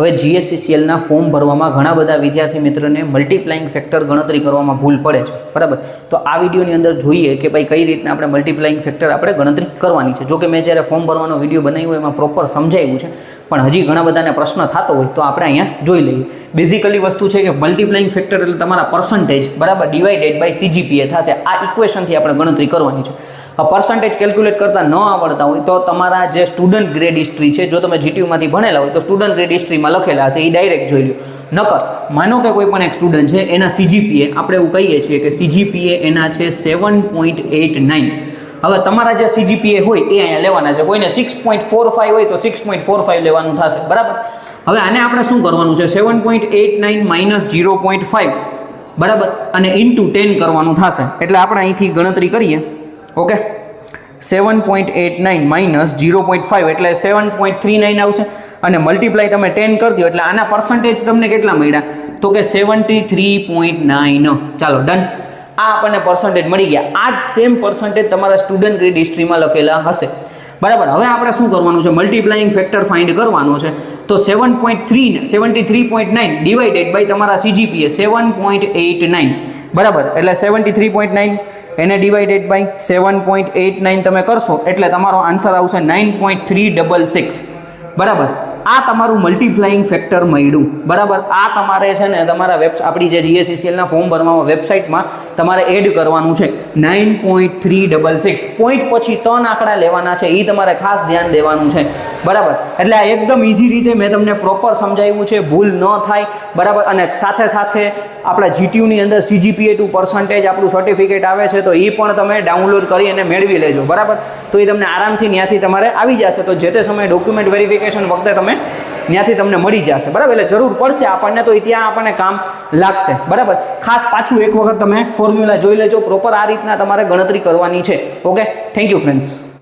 હવે જીએસસીસીએલના ફોર્મ ભરવામાં ઘણા બધા વિદ્યાર્થી મિત્રોને મલ્ટીપ્લાઇંગ ફેક્ટર ગણતરી કરવામાં ભૂલ પડે છે. બરાબર? તો આ વિડીયોની અંદર જોઈએ કે ભાઈ કઈ રીતના આપણે મલ્ટીપ્લાઇંગ ફેક્ટર આપણે ગણતરી કરવાની છે. જો કે મેં જ્યારે ફોર્મ ભરવાનો વીડિયો બનાવ્યો એમાં પ્રોપર સમજાવ્યું છે. પણ હજી ઘણા બધાને પ્રશ્ન થતો હોય તો આપણે અહીંયા જોઈ લઈએ. બેઝિકલી વસ્તુ છે કે મલ્ટીપ્લાઇંગ ફેક્ટર એટલે તમારા પર્સન્ટેજ બરાબર ડિવાઇડેડ બાય સીજીપીએ થશે. આ ઇક્વેશનથી આપણે ગણતરી કરવાની છે. પર્સન્ટેજ કેલ્ક્યુલેટ કરતા ન આવડતા હોય તો તમારા જે સ્ટુડન્ટ ગ્રેડ હિસ્ટ્રી છે, જો તમે જીટીયુમાંથી ભણેલા હોય તો સ્ટુડન્ટ ગ્રેડ હિસ્ટ્રીમાં લખેલા હશે એ ડાયરેક્ટ જોઈ લો નકર, માનો કે કોઈ પણ એક સ્ટુડન્ટ છે, એના સીજીપીએ આપણે એવું કહીએ છીએ કે સીજીપીએ એના છે સેવન પોઈન્ટ એટ નાઇન હવે તમારા જે સીજીપીએ હોય, એ અહીંયા લેવાના છે. કોઈને સિક્સ પોઈન્ટ ફોર ફાઈવ હોય તો સિક્સ પોઈન્ટ ફોર ફાઈવ લેવાનું થશે. બરાબર? હવે આને આપણે શું કરવાનું છે? Seven point eight nine minus zero point five બરાબર? અને ઇન્ટુ ટેન કરવાનું થશે. એટલે આપણે અહીંથી ગણતરી કરીએ. Okay? Seven point eight nine minus zero point five એટલે સેવન પોઈન્ટ થ્રી નાઇન આવશે. અને મલ્ટીપ્લાય તમે ટેન કરી દો, એટલે આના પર્સન્ટેજ તમને કેટલા મળ્યા? તો કે સેવન્ટી થ્રી પોઈન્ટ નાઇન ચાલો ડન આ આપણને પર્સન્ટેજ મળી ગયા. આ જ સેમ પર્સન્ટેજ તમારા સ્ટુડન્ટ ગ્રેડ હિસ્ટ્રીમાં લખેલા હશે. બરાબર? હવે આપણે શું કરવાનું છે? મલ્ટીપ્લાઇંગ ફેક્ટર ફાઇન્ડ કરવાનો છે. તો seven point three seventy three point nine divided by તમારા CGPA seven point eight nine બરાબર? એટલે સેવન્ટી થ્રી પોઈન્ટ નાઇન એને divided by seven point eight nine તમે કરશો, એટલે તમારો આન્સર આવશે nine point three double six બરાબર? આ તમારું મલ્ટીપ્લાઇંગ ફેક્ટર મળ્યું. બરાબર? આ તમારે છે ને તમારા વેબ આપણી જે જીએસસીસીએલના ફોર્મ ભરવામાં વેબસાઇટમાં તમારે એડ કરવાનું છે. Nine point three double six point પછી ત્રણ આંકડા લેવાના છે. એ તમારે ખાસ ધ્યાન દેવાનું છે. બરાબર? એટલે આ એકદમ ઇઝી રીતે મેં તમને પ્રોપર સમજાવ્યું છે. ભૂલ ન થાય. બરાબર? અને સાથે સાથે આપણા જીટીયુની અંદર સીજીપીએ ટુ પર્સન્ટેજ આપણું સર્ટિફિકેટ આવે છે, તો એ પણ તમે ડાઉનલોડ કરી અને મેળવી લેજો. બરાબર? તો એ તમને આરામથી ત્યાંથી તમારે આવી જશે. તો જે તે સમયે ડોક્યુમેન્ટ વેરિફિકેશન વખતે તમે ત્યાંથી તમને મળી જશે. બરાબર? એટલે જરૂર પડશે આપણને તો ત્યાં આપણને કામ લાગશે. બરાબર? ખાસ પાછું એક વખત તમે ફોર્મ્યુલા જોઈ લેજો. પ્રોપર આ રીતના તમારે ગણતરી કરવાની છે. Okay thank you friends